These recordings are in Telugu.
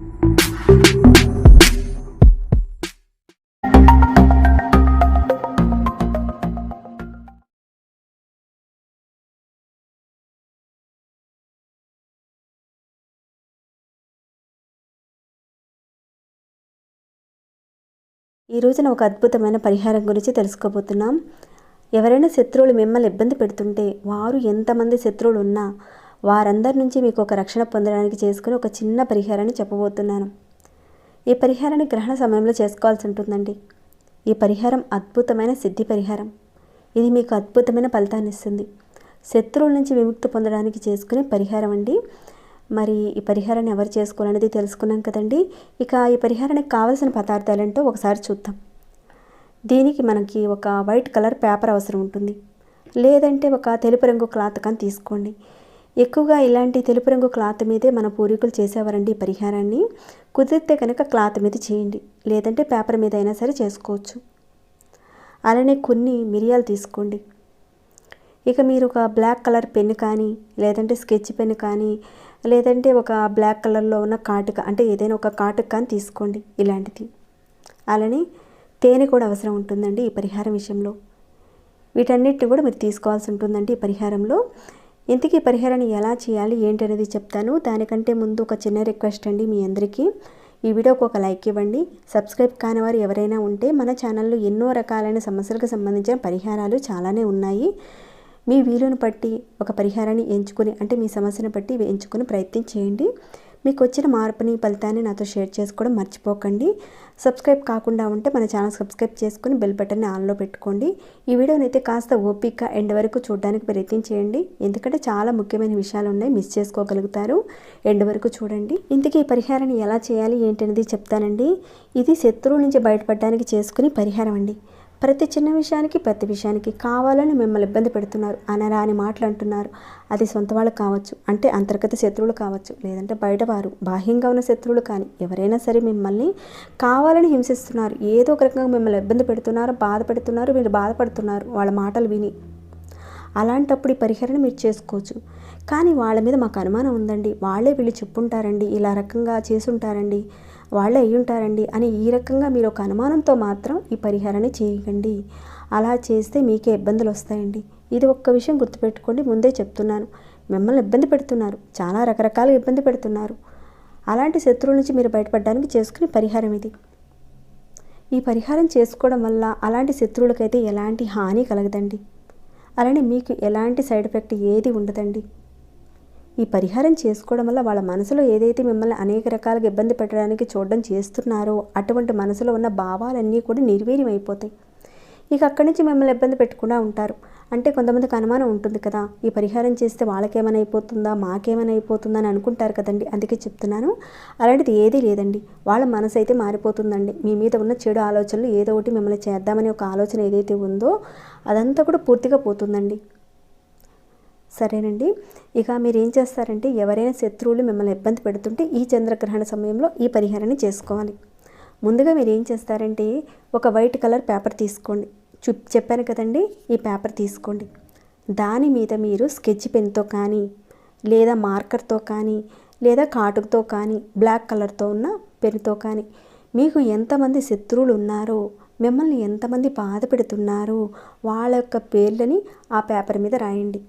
ఈ రోజున ఒక అద్భుతమైన పరిహారం గురించి తెలుసుకోబోతున్నాం. ఎవరైనా శత్రువులు మిమ్మల్ని ఇబ్బంది పెడుతుంటే వారు ఎంతమంది శత్రువులు ఉన్నా వారందరి నుంచి మీకు ఒక రక్షణ పొందడానికి చేసుకుని ఒక చిన్న పరిహారాన్ని చెప్పబోతున్నాను. ఈ పరిహారాన్ని గ్రహణ సమయంలో చేసుకోవాల్సి ఉంటుందండి. ఈ పరిహారం అద్భుతమైన సిద్ధి పరిహారం. ఇది మీకు అద్భుతమైన ఫలితాన్ని ఇస్తుంది. శత్రువుల నుంచి విముక్తి పొందడానికి చేసుకునే పరిహారం అండి. మరి ఈ పరిహారాన్ని ఎవరు చేసుకోవాలనేది తెలుసుకున్నాం కదండి. ఇక ఈ పరిహారానికి కావలసిన పదార్థాలు ఏంటో ఒకసారి చూద్దాం. దీనికి మనకి ఒక వైట్ కలర్ పేపర్ అవసరం ఉంటుంది. లేదంటే ఒక తెలుపు రంగు క్లాత్ కానీ తీసుకోండి. ఎక్కువగా ఇలాంటి తెలుపు రంగు క్లాత్ మీదే మన పూర్వీకులు చేసేవారండి ఈ పరిహారాన్ని. కుదిరితే కనుక క్లాత్ మీద చేయండి. లేదంటే పేపర్ మీద అయినా సరే చేసుకోవచ్చు. అలానే కొన్ని మిరియాలు తీసుకోండి. ఇక మీరు ఒక బ్లాక్ కలర్ పెన్ కానీ లేదంటే స్కెచ్ పెన్ కానీ లేదంటే ఒక బ్లాక్ కలర్లో ఉన్న కాటుక అంటే ఏదైనా ఒక కాటుక కానీ తీసుకోండి ఇలాంటిది. అలానే తేనె కూడా అవసరం ఉంటుందండి ఈ పరిహారం విషయంలో. వీటన్నిటిని కూడా మీరు తీసుకోవాల్సి ఉంటుందండి ఈ పరిహారంలో. ఇంతకీ పరిహారాన్ని ఎలా చేయాలి ఏంటి అనేది చెప్తాను. దానికంటే ముందు ఒక చిన్న రిక్వెస్ట్ అండి మీ అందరికీ. ఈ వీడియోకి ఒక లైక్ ఇవ్వండి. సబ్స్క్రైబ్ కాని వారు ఎవరైనా ఉంటే మన ఛానల్లో ఎన్నో రకాలైన సమస్యలకు సంబంధించిన పరిహారాలు చాలానే ఉన్నాయి. మీ వీలును బట్టి ఒక పరిహారాన్ని ఎంచుకొని అంటే మీ సమస్యను బట్టి ఎంచుకొని ప్రయత్నం చేయండి. మీకు వచ్చిన మార్పుని ఫలితాన్ని నాతో షేర్ చేసుకోవడం మర్చిపోకండి. సబ్స్క్రైబ్ కాకుండా ఉంటే మన ఛానల్ సబ్స్క్రైబ్ చేసుకుని బెల్ బటన్ని ఆన్లో పెట్టుకోండి. ఈ వీడియోని అయితే కాస్త ఓపిక్గా ఎండ్ వరకు చూడడానికి ప్రయత్నం చేయండి. ఎందుకంటే చాలా ముఖ్యమైన విషయాలు ఉన్నాయి మిస్ చేసుకోగలుగుతారు. ఎండ్ వరకు చూడండి. ఇంతకీ ఈ పరిహారాన్ని ఎలా చేయాలి ఏంటనేది చెప్తానండి. ఇది శత్రువు నుంచి బయటపడడానికి చేసుకుని పరిహారం అండి. ప్రతి చిన్న విషయానికి ప్రతి విషయానికి కావాలని మిమ్మల్ని ఇబ్బంది పెడుతున్నారు. అనరాని మాటలు అంటున్నారు. అది సొంత వాళ్ళు కావచ్చు అంటే అంతర్గత శత్రువులు కావచ్చు లేదంటే బయటవారు బాహ్యంగా ఉన్న శత్రువులు కానీ ఎవరైనా సరే మిమ్మల్ని కావాలని హింసిస్తున్నారు. ఏదో ఒక రకంగా మిమ్మల్ని ఇబ్బంది పెడుతున్నారు బాధ పెడుతున్నారు మీరు బాధపడుతున్నారు వాళ్ళ మాటలు విని. అలాంటప్పుడు ఈ పరిహారాన్ని మీరు చేసుకోవచ్చు. కానీ వాళ్ళ మీద మాకు అనుమానం ఉందండి. వాళ్ళే వీళ్ళు చెప్పుంటారండి. ఇలా రకంగా చేసుంటారండి. వాళ్ళే అయ్యుంటారండి అని ఈ రకంగా మీరు ఒక అనుమానంతో మాత్రం ఈ పరిహారాన్ని చేయకండి అలా చేస్తే మీకే ఇబ్బందులు వస్తాయండి. ఇది ఒక్క విషయం గుర్తుపెట్టుకోండి. ముందే చెప్తున్నాను. మిమ్మల్ని ఇబ్బంది పెడుతున్నారు. చాలా రకరకాల ఇబ్బంది పెడుతున్నారు. అలాంటి శత్రువుల నుంచి మీరు బయటపడడానికి చేసుకునే పరిహారం ఇది. ఈ పరిహారం చేసుకోవడం వల్ల అలాంటి శత్రువులకైతే ఎలాంటి హాని కలగదండి. అలానే మీకు ఎలాంటి సైడ్ ఎఫెక్ట్ ఏది ఉండదండి. ఈ పరిహారం చేసుకోవడం వల్ల వాళ్ళ మనసులో ఏదైతే మిమ్మల్ని అనేక రకాలుగా ఇబ్బంది పెట్టడానికి చూడడం చేస్తున్నారో అటువంటి మనసులో ఉన్న భావాలన్నీ కూడా నిర్వీర్యం అయిపోతాయి ఇక అక్కడి నుంచి మిమ్మల్ని ఇబ్బంది పెట్టకుండా ఉంటారు. అంటే కొంతమందికి అనుమానం ఉంటుంది కదా ఈ పరిహారం చేస్తే వాళ్ళకేమైనా అయిపోతుందా మాకేమైనా అయిపోతుందా అని అనుకుంటారు కదండి. అందుకే చెప్తున్నాను అలాంటిది ఏదీ లేదండి. వాళ్ళ మనసు అయితే మారిపోతుందండి. మీ మీద ఉన్న చెడు ఆలోచనలు ఏదో ఒకటి మిమ్మల్ని చేద్దామనే ఒక ఆలోచన ఏదైతే ఉందో అదంతా కూడా పూర్తిగా పోతుందండి. సరేనండి. ఇక మీరు ఏం చేస్తారంటే ఎవరైనా శత్రువులు మిమ్మల్ని ఇబ్బంది పెడుతుంటే ఈ చంద్రగ్రహణ సమయంలో ఈ పరిహారాన్ని చేసుకోవాలి. ముందుగా మీరు ఏం చేస్తారంటే ఒక వైట్ కలర్ పేపర్ తీసుకోండి. చూ చెప్పాను కదండి ఈ పేపర్ తీసుకోండి. దాని మీద మీరు స్కెచ్ పెన్తో కానీ లేదా మార్కర్తో కానీ లేదా కాటుకతో కానీ బ్లాక్ కలర్తో ఉన్న పెన్తో కానీ మీకు ఎంతమంది శత్రువులు ఉన్నారో మిమ్మల్ని ఎంతమంది బాధ పెడుతున్నారో వాళ్ళ యొక్క పేర్లని ఆ పేపర్ మీద రాయండి.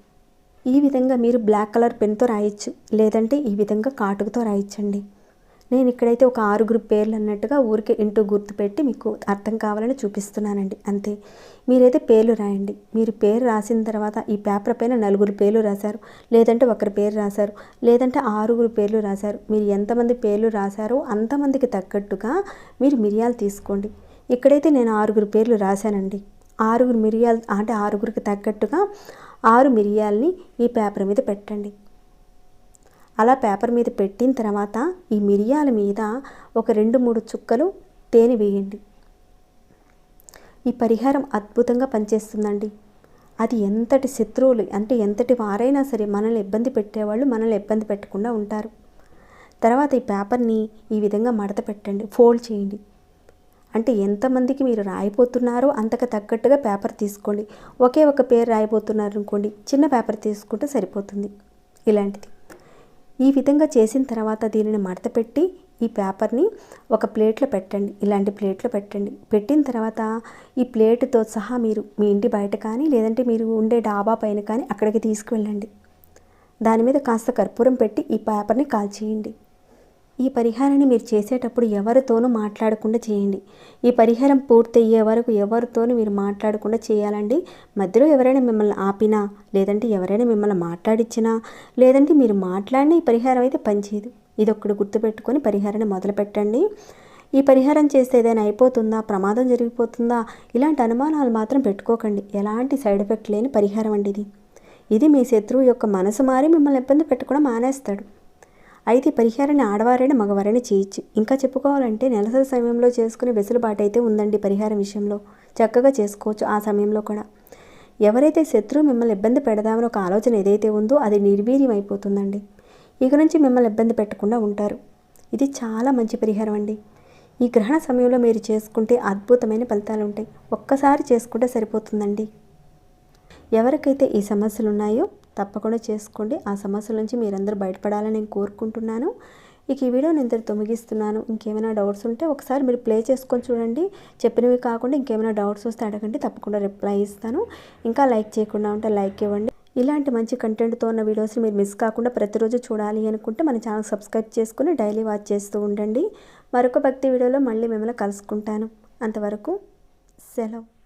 ఈ విధంగా మీరు బ్లాక్ కలర్ పెన్తో రాయొచ్చు. లేదంటే ఈ విధంగా కాటుకతో రాయించండి నేను ఇక్కడైతే ఒక ఆరుగురు పేర్లు అన్నట్టుగా ఊరికే ఇంటూ గుర్తుపెట్టి మీకు అర్థం కావాలని చూపిస్తున్నానండి. అంతే. మీరైతే పేర్లు రాయండి. మీరు పేరు రాసిన తర్వాత ఈ పేపర్ పైన నలుగురు పేర్లు రాశారు. లేదంటే ఒకరి పేరు రాశారు. లేదంటే ఆరుగురు పేర్లు రాశారు. మీరు ఎంతమంది పేర్లు రాశారో అంతమందికి తగ్గట్టుగా మీరు మిరియాలు తీసుకోండి. ఇక్కడైతే నేను ఆరుగురు పేర్లు రాశానండి. ఆరుగురు మిరియాలు అంటే ఆరుగురికి తగ్గట్టుగా ఆరు మిరియాల్ని ఈ పేపర్ మీద పెట్టండి. అలా పేపర్ మీద పెట్టిన తర్వాత ఈ మిరియాల మీద ఒక రెండు మూడు చుక్కలు తేనె వేయండి. ఈ పరిహారం అద్భుతంగా పనిచేస్తుందండి. అది ఎంతటి శత్రువులు అంటే ఎంతటి వారైనా సరే మనల్ని ఇబ్బంది పెట్టేవాళ్ళు మనల్ని ఇబ్బంది పెట్టకుండా ఉంటారు. తర్వాత ఈ పేపర్ని ఈ విధంగా మడత పెట్టండి ఫోల్డ్ చేయండి. అంటే ఎంతమందికి మీరు రాయిపోతున్నారో అంతకు తగ్గట్టుగా పేపర్ తీసుకోండి. ఒకే ఒక పేరు రాయిపోతున్నారు అనుకోండి చిన్న పేపర్ తీసుకుంటే సరిపోతుంది. ఇలాంటిది. ఈ విధంగా చేసిన తర్వాత దీనిని మడత పెట్టి ఈ పేపర్ని ఒక ప్లేట్లో పెట్టండి. ఇలాంటి ప్లేట్లో పెట్టండి. పెట్టిన తర్వాత ఈ ప్లేట్తో సహా మీరు మీ ఇంటి బయట కానీ లేదంటే మీరు ఉండే డాబా పైన కానీ అక్కడికి తీసుకువెళ్ళండి. దాని మీద కాస్త కర్పూరం పెట్టి ఈ పేపర్ని కాల్చేయండి. ఈ పరిహారాన్ని మీరు చేసేటప్పుడు ఎవరితోనూ మాట్లాడకుండా చేయండి. ఈ పరిహారం పూర్తయ్యే వరకు ఎవరితోనూ మీరు మాట్లాడకుండా చేయాలండి. మధ్యలో ఎవరైనా మిమ్మల్ని ఆపినా లేదంటే ఎవరైనా మిమ్మల్ని మాట్లాడించినా లేదంటే మీరు మాట్లాడిన ఈ పరిహారం అయితే పనిచేయదు. ఇది గుర్తుపెట్టుకొని పరిహారాన్ని మొదలుపెట్టండి ఈ పరిహారం చేస్తే ఏదైనా అయిపోతుందా? ప్రమాదం జరిగిపోతుందా? ఇలాంటి అనుమానాలు మాత్రం పెట్టుకోకండి. ఎలాంటి సైడ్ ఎఫెక్ట్ లేని పరిహారం అండి ఇది. ఇది మీ శత్రువు యొక్క మనసు మారి మిమ్మల్ని ఇబ్బంది పెట్టకుండా మానేస్తాడు. అయితే పరిహారాన్ని ఆడవారైనా మగవారైనా చేయొచ్చు. ఇంకా చెప్పుకోవాలంటే నెలసరి సమయంలో చేసుకునే వెసులుబాటు అయితే ఉందండి పరిహారం విషయంలో. చక్కగా చేసుకోవచ్చు ఆ సమయంలో కూడా. ఎవరైతే శత్రువు మిమ్మల్ని ఇబ్బంది పెడదామని ఒక ఆలోచన ఏదైతే ఉందో అది నిర్వీర్యం అయిపోతుందండి ఇక నుంచి మిమ్మల్ని ఇబ్బంది పెట్టకుండా ఉంటారు. ఇది చాలా మంచి పరిహారం అండి. ఈ గ్రహణ సమయంలో మీరు చేసుకుంటే అద్భుతమైన ఫలితాలు ఉంటాయి. ఒక్కసారి చేసుకుంటే సరిపోతుందండి. ఎవరికైతే ఈ సమస్యలు ఉన్నాయో తప్పకుండా చేసుకోండి. ఆ సమస్యల నుంచి మీరందరూ బయటపడాలని నేను కోరుకుంటున్నాను. ఇక ఈ నేను ఇంతటితో ముగిస్తున్నాను. ఇంకేమైనా డౌట్స్ ఉంటే ఒకసారి మీరు ప్లే చేసుకొని చూడండి. చెప్పినవి కాకుండా ఇంకేమైనా డౌట్స్ వస్తే అడగండి. తప్పకుండా రిప్లై ఇస్తాను. ఇంకా లైక్ చేయకుండా ఉంటే లైక్ ఇవ్వండి. ఇలాంటి మంచి కంటెంట్తో ఉన్న వీడియోస్ని మీరు మిస్ కాకుండా ప్రతిరోజు చూడాలి అనుకుంటే మన ఛానల్ సబ్స్క్రైబ్ చేసుకుని డైలీ వాచ్ చేస్తూ ఉండండి. మరొక భక్తి వీడియోలో మళ్ళీ మిమ్మల్ని కలుసుకుంటాను. అంతవరకు సెలవు.